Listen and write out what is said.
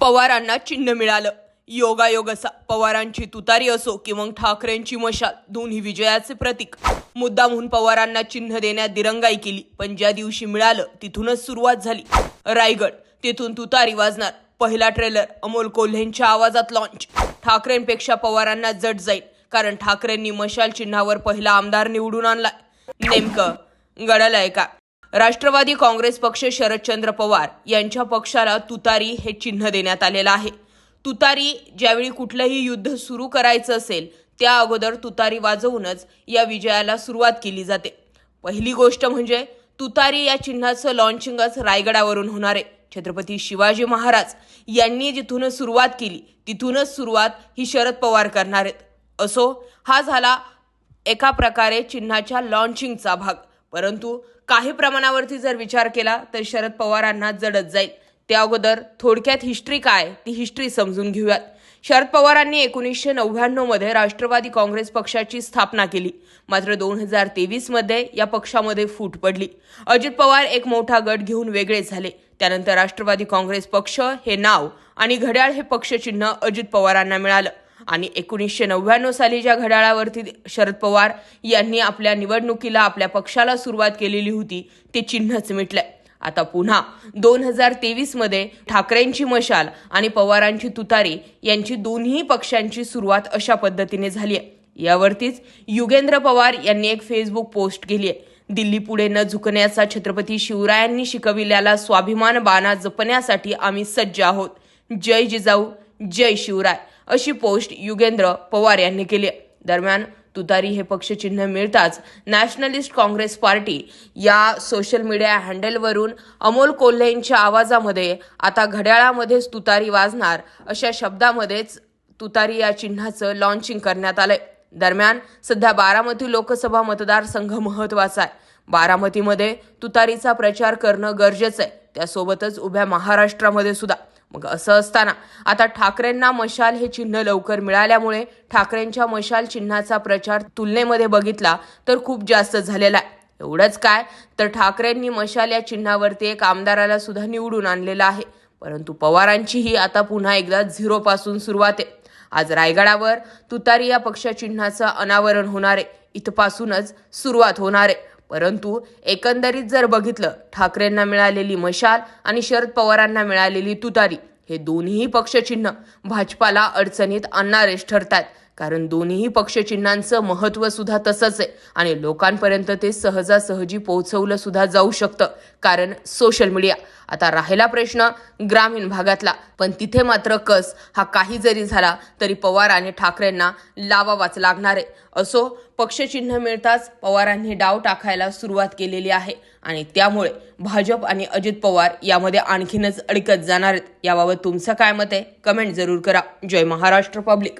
पवारांना चिन्ह मिळालं. योगायोग असा पवारांची तुतारी असो की मग ठाकरेंची मशाल दोन्ही विजयाचे प्रतीक. मुद्दामहून पवारांना चिन्ह देण्यात दिरंगाई केली पण ज्या दिवशी मिळालं तिथूनच सुरुवात झाली. रायगड तिथून तुतारी वाजणार. पहिला ट्रेलर अमोल कोल्हेंच्या आवाजात लॉन्च ठाकरेंपेक्षा पवारांना जड जाईल कारण ठाकरेंनी मशाल चिन्हावर पहिला आमदार निवडून आणलाय. नेमकं गडालय का? राष्ट्रवादी काँग्रेस पक्ष शरदचंद्र पवार यांच्या पक्षाला तुतारी हे चिन्ह देण्यात आलेलं आहे. तुतारी ज्यावेळी कुठलंही युद्ध सुरू करायचं असेल त्या अगोदर तुतारी वाजवूनच या विजयाला सुरुवात केली जाते. पहिली गोष्ट म्हणजे तुतारी या चिन्हाचं लॉन्चिंगच रायगडावरून होणार आहे. छत्रपती शिवाजी महाराज यांनी जिथून सुरुवात केली तिथूनच सुरुवात ही शरद पवार करणार आहेत. असो हा झाला एका प्रकारे चिन्हाच्या लॉन्चिंगचा भाग. परंतु काही प्रमाणावरती जर विचार केला तर शरद पवारांना जडत जाईल. त्या अगोदर थोडक्यात हिस्ट्री काय ती हिस्ट्री समजून घेऊयात. शरद पवारांनी एकोणीसशे नव्याण्णवमध्ये राष्ट्रवादी काँग्रेस पक्षाची स्थापना केली. मात्र दोन हजार तेवीसमध्ये या पक्षामध्ये फूट पडली. अजित पवार एक मोठा गट घेऊन वेगळे झाले. त्यानंतर राष्ट्रवादी काँग्रेस पक्ष हे नाव आणि घड्याळ हे पक्षचिन्ह अजित पवारांना मिळालं. आणि एकोणीसशे नव्याण्णव साली ज्या घड्याळावरती शरद पवार यांनी आपल्या निवडणुकीला आपल्या पक्षाला सुरुवात केलेली होती ते चिन्हच मिटलंय. आता पुन्हा दोन हजार तेवीसमध्ये ठाकरेंची मशाल आणि पवारांची तुतारी यांची दोन्ही पक्षांची सुरुवात अशा पद्धतीने झाली आहे. यावरतीच युगेंद्र पवार यांनी एक फेसबुक पोस्ट केली आहे. दिल्ली पुढे न झुकण्याचा छत्रपती शिवरायांनी शिकविलेला स्वाभिमान बाणा जपण्यासाठी आम्ही सज्ज आहोत. जय जिजाऊ. जय शिवराय अशी पोस्ट युगेंद्र पवार यांनी केली आहे. दरम्यान तुतारी हे पक्षचिन्ह मिळताच नॅशनलिस्ट काँग्रेस पार्टी या सोशल मीडिया हँडलवरून अमोल कोल्हेंच्या आवाजामध्ये आता घड्याळामध्येच तुतारी वाजणार अशा शब्दामध्येच तुतारी या चिन्हाचं लॉन्चिंग करण्यात आलंय. दरम्यान सध्या बारामती लोकसभा मतदारसंघ महत्त्वाचा आहे. बारामतीमध्ये तुतारीचा प्रचार करणं गरजेचं आहे. त्यासोबतच उभ्या महाराष्ट्रामध्ये सुद्धा. मग असं असताना आता ठाकरेंना मशाल हे चिन्ह लवकर मिळाल्यामुळे ठाकरेंच्या मशाल चिन्हाचा प्रचार तुलनेमध्ये बघितला तर खूप जास्त झालेला आहे. एवढंच काय तर ठाकरेंनी मशाल या चिन्हावरती एक आमदाराला सुद्धा निवडून आणलेलं आहे. परंतु पवारांचीही आता पुन्हा एकदा झिरोपासून सुरुवात आहे. आज रायगडावर तुतारी या पक्षचिन्हाचं अनावरण होणार आहे. इथपासूनच सुरुवात होणार आहे. परंतु एकंदरीत जर बघितलं ठाकरेंना मिळालेली मशाल आणि शरद पवारांना मिळालेली तुतारी हे दोन्ही पक्षचिन्ह भाजपाला अडचणीत आणणारेच ठरतात. कारण दोन्ही पक्षचिन्हांचं महत्त्व सुद्धा तसंच आहे. आणि लोकांपर्यंत ते सहजासहजी पोहोचवलं सुद्धा जाऊ शकतं कारण सोशल मीडिया आता राहिला प्रश्न ग्रामीण भागातला पण तिथे मात्र कस हा काही जरी झाला तरी पवार आणि ठाकरेंना लावावाच लागणार आहे. असो पक्षचिन्ह मिळताच पवारांनी डाव टाकायला सुरुवात केलेली आहे. आणि त्यामुळे भाजप आणि अजित पवार यामध्ये आणखीनच अडकत जाणार आहेत. याबाबत तुमचं काय मत आहे? कमेंट जरूर करा. जय महाराष्ट्र पब्लिक.